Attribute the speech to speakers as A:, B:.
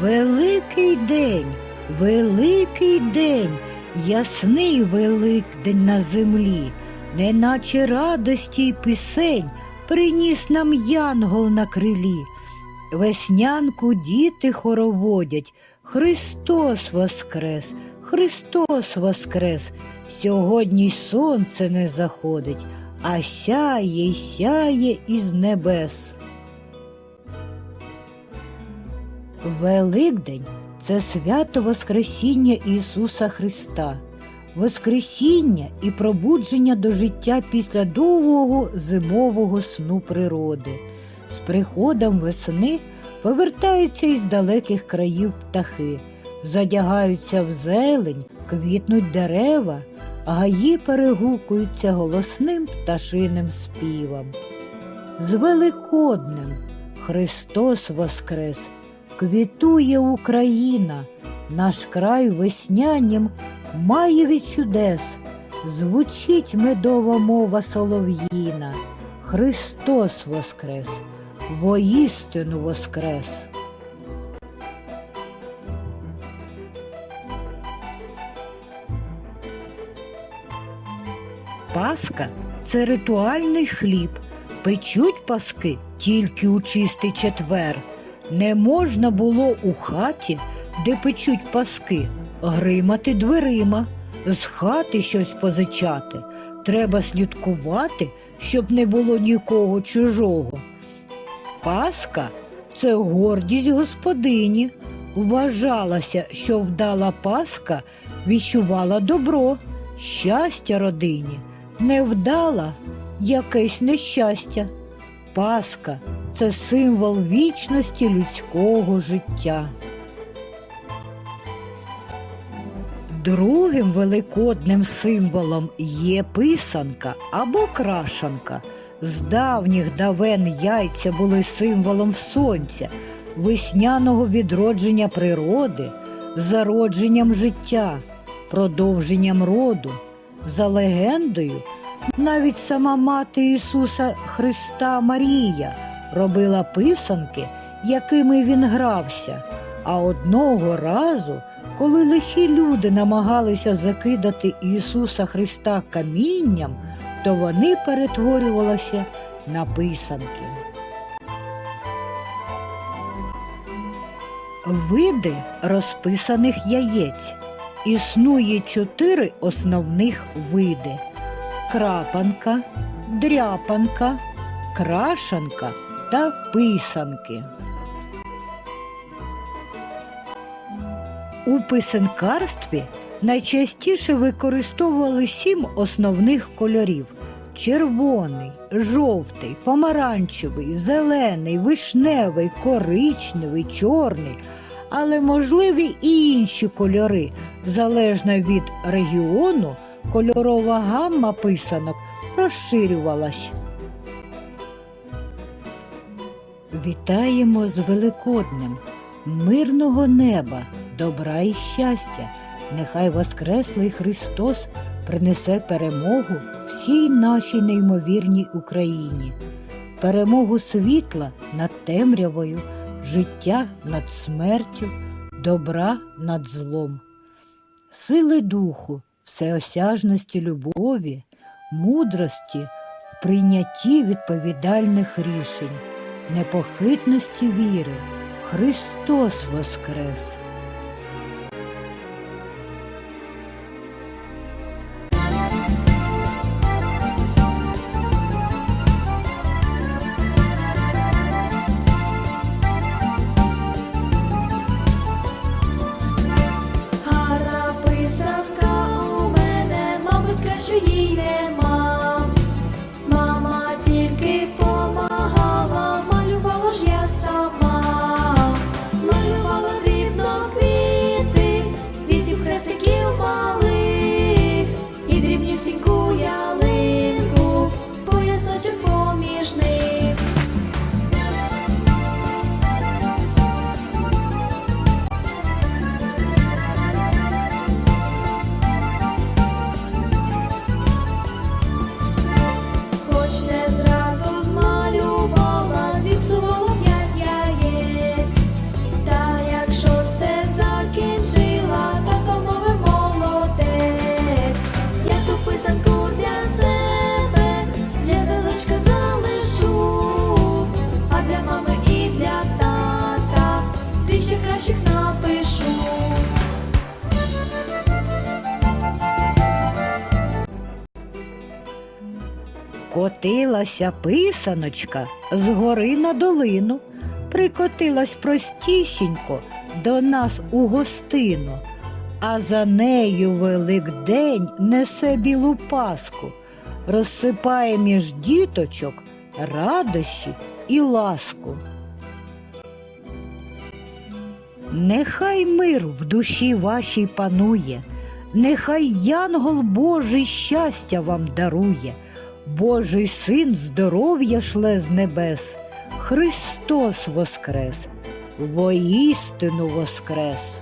A: Великий день, великий день, ясний великдень на землі, неначе радості й пісень приніс нам янгол на крилі. Веснянку діти хороводять, Христос воскрес, Христос воскрес. Сьогодні сонце не заходить, а сяє сяє із небес. Великдень це свято Воскресіння Ісуса Христа, Воскресіння і пробудження до життя після довгого зимового сну природи. З приходом весни повертаються із далеких країв птахи, задягаються в зелень, квітнуть дерева, а гаї перегукуються голосним пташиним співом. З Великоднем Христос Воскрес! Квітує Україна, наш край веснянім має від чудес. Звучить медова мова солов'їна. Христос Воскрес, воістину Воскрес. Паска це ритуальний хліб. Печуть паски тільки у чистий четвер. Не можна було у хаті, де печуть паски, гримати дверима, з хати щось позичати. Треба слідкувати, щоб не було нікого чужого. Паска це гордість господині. Вважалося, що вдала паска відчувала добро, щастя родині, невдала якесь нещастя. Паска це символ вічності людського життя. Другим великодним символом є писанка або крашанка. З давніх давен яйця були символом сонця, весняного відродження природи, зародженням життя, продовженням роду. За легендою, навіть сама мати Ісуса Христа Марія робила писанки, якими він грався. А одного разу, коли лихі люди намагалися закидати Ісуса Христа камінням, то вони перетворювалися на писанки. Види розписаних яєць. Існує чотири основних види: крапанка, дряпанка, крашанка та писанки. У писанкарстві найчастіше використовували сім основних кольорів: червоний, жовтий, помаранчевий, зелений, вишневий, коричневий, чорний, але можливі і інші кольори. Залежно від регіону, кольорова гамма писанок розширювалась. Вітаємо з Великоднем, мирного неба, добра і щастя. Нехай Воскреслий Христос принесе перемогу всій нашій неймовірній Україні, перемогу світла над темрявою, життя над смертю, добра над злом, сили духу, всеосяжності любові, мудрості прийнятті відповідальних рішень непохитності віри. Христос Воскрес! Котилася писаночка з гори на долину, прикотилась простісінько до нас у гостину, а за нею Великдень несе білу паску, розсипає між діточок радощі і ласку. Нехай мир в душі вашій панує, нехай янгол Божий щастя вам дарує, Божий син здоров'я шле з небес, Христос воскрес, воістину воскрес.